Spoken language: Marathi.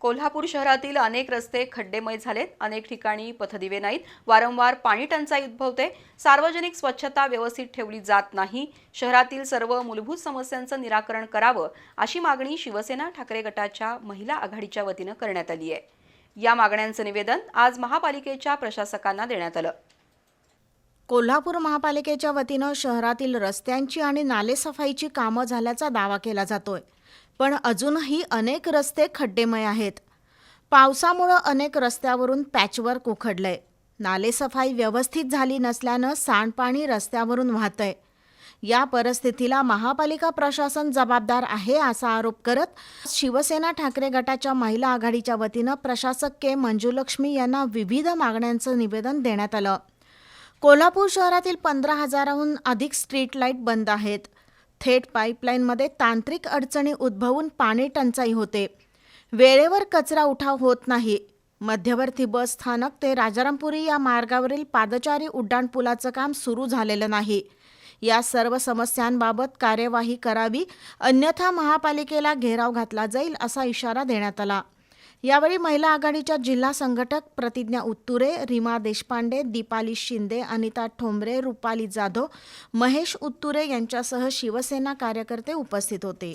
कोल्हापूर शहरातील अनेक रस्ते खड्डेमय झालेत. अनेक ठिकाणी पथदिवे नाहीत. वारंवार पाणी टंचाई उद्भवते. सार्वजनिक स्वच्छता व्यवस्थित ठेवली जात नाही. शहरातील सर्व मूलभूत समस्यांचं निराकरण करावं अशी मागणी शिवसेना ठाकरे गटाच्या महिला आघाडीच्या वतीनं करण्यात आली आहे. या मागण्यांचं निवेदन आज महापालिकेच्या प्रशासकांना देण्यात आलं. कोल्हापूर महापालिकेच्या वतीनं शहरातील रस्त्यांची आणि नालेसफाईची कामं झाल्याचा दावा केला जातोय. पण अजूनही अनेक रस्ते खड्डेमय आहेत. पावसामुळं अनेक रस्त्यावरून पॅचवर्क उखडलंय नालेसफाई व्यवस्थित झाली नसल्यानं सांडपाणी रस्त्यावरून वाहतंय. या परिस्थितीला महापालिका प्रशासन जबाबदार आहे असा आरोप करत शिवसेना ठाकरे गटाच्या महिला आघाडीच्या वतीनं प्रशासक के मंजुलक्ष्मी यांना विविध मागण्यांचं निवेदन देण्यात आलं. कोल्हापूर शहरातील पंधरा हजाराहून अधिक स्ट्रीट लाइट बंद आहेत. थेट पाईपलाईनमध्ये तांत्रिक अडचणी उद्भवून पाणी टंचाई होते. वेळेवर कचरा उठाव होत नाही. मध्यवर्ती बस स्थानक ते राजारामपुरी या मार्गावरील पादचारी उड्डाणपुलाचं काम सुरू झालेलं नाही. या सर्व समस्यांबाबत कार्यवाही करावी अन्यथा महापालिकेला घेराव घातला जाईल असा इशारा देण्यात आला. यावेळी महिला आघाडीच्या जिल्हा संघटक प्रतिज्ञा उत्तुरे रीमा देशपांडे दीपाली शिंदे अनिता ठोंबरे रुपाली जाधव महेश उत्तुरे यांच्यासह शिवसेना कार्यकर्ते उपस्थित होते.